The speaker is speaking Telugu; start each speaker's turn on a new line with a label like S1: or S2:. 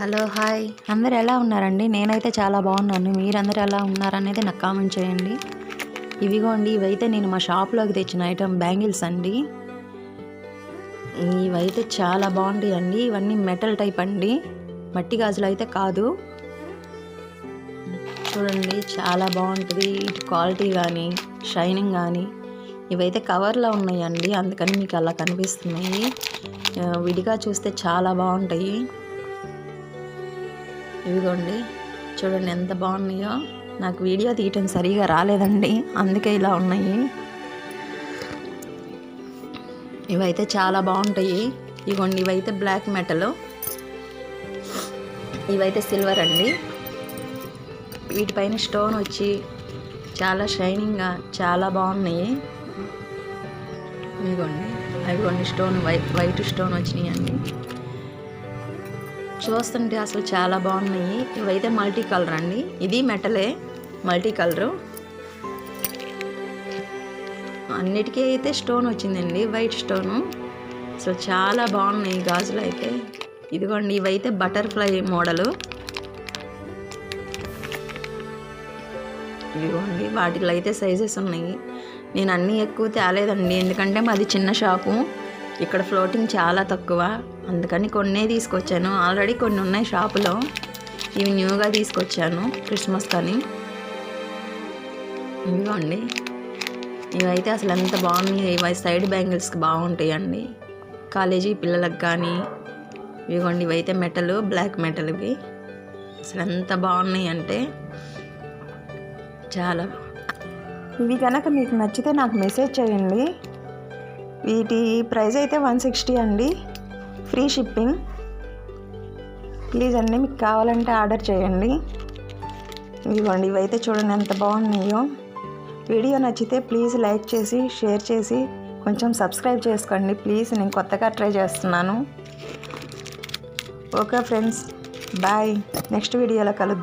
S1: Hello hi. అందరు ఎలా ఉన్నారండి? నేనైతే చాలా బాగున్నాను. మీరందరూ ఎలా ఉన్నారనేది నాకు కామెంట్ చేయండి. ఇవిగోండి ఇవైతే నేను మా షాప్లోకి తెచ్చిన ఐటమ్ బ్యాంగిల్స్ అండి. ఇవైతే చాలా బాగుంటాయి అండి. ఇవన్నీ మెటల్ టైప్ అండి. మట్టి గాజులు అయితే కాదు. చూడండి చాలా బాగుంటుంది. ఇటు క్వాలిటీ కానీ షైనింగ్ కానీ ఇవైతే కవర్లో ఉన్నాయండి. అందుకని మీకు అలా కనిపిస్తున్నాయి. విడిగా చూస్తే చాలా బాగుంటాయి. ఇవిగోండి చూడండి ఎంత బాగున్నాయో. నాకు వీడియో తీయటం సరిగా రాలేదండి అందుకే ఇలా ఉన్నాయి. ఇవైతే చాలా బాగుంటాయి. ఇగోండి ఇవైతే బ్లాక్ మెటల్ ఇవైతే సిల్వర్ అండి. వీటిపైన స్టోన్ వచ్చి చాలా షైనింగ్గా చాలా బాగున్నాయి. ఇదిగోండి కొన్ని స్టోన్ వైట్ వైట్ స్టోన్ వచ్చినాయి అండి చూస్తుంటే అసలు చాలా బాగున్నాయి. ఇవైతే మల్టీ కలర్ అండి. ఇది మెటలే మల్టీ కలరు. అన్నిటికీ అయితే స్టోన్ వచ్చిందండి వైట్ స్టోను. అసలు చాలా బాగున్నాయి గాజులు అయితే. ఇదిగోండి ఇవైతే బటర్ఫ్లై మోడలు. ఇదిగోండి వాటిలో అయితే సైజెస్ ఉన్నాయి. నేను అన్నీ ఎక్కువ తేలేదండి ఎందుకంటే మాది చిన్న షాపు. ఇక్కడ ఫ్లోటింగ్ చాలా తక్కువ. అందుకని కొన్నే తీసుకొచ్చాను. ఆల్రెడీ కొన్ని ఉన్నాయి షాపులో ఇవి న్యూగా తీసుకొచ్చాను. క్రిస్మస్ కానీ. ఇదిగోండి. ఇవైతే అసలు ఎంత బాగున్నాయి. ఇవి సైడ్ బ్యాంగిల్స్కి బాగుంటాయండి. కాలేజీ పిల్లలకు కానీ ఇవిగోండి ఇవైతే మెటల్ బ్లాక్ మెటల్ ఇవి అసలు ఎంత బాగున్నాయి అంటే చాలా. ఇవి కనుక మీకు నచ్చితే నాకు మెసేజ్ చేయండి. వీటి ప్రైస్ అయితే వన్ సిక్స్టీ అండి. Free shipping. ప్లీజ్ అండి మీకు కావాలంటే ఆర్డర్ చేయండి. ఇదిగోండి ఇవైతే చూడండి ఎంత బాగున్నాయో. వీడియో నచ్చితే ప్లీజ్ లైక్ చేసి షేర్ చేసి కొంచెం సబ్స్క్రైబ్ చేసుకోండి. ప్లీజ్ నేను కొత్తగా ట్రై చేస్తున్నాను. Okay friends bye. నెక్స్ట్ వీడియోలో కలుద్దాం.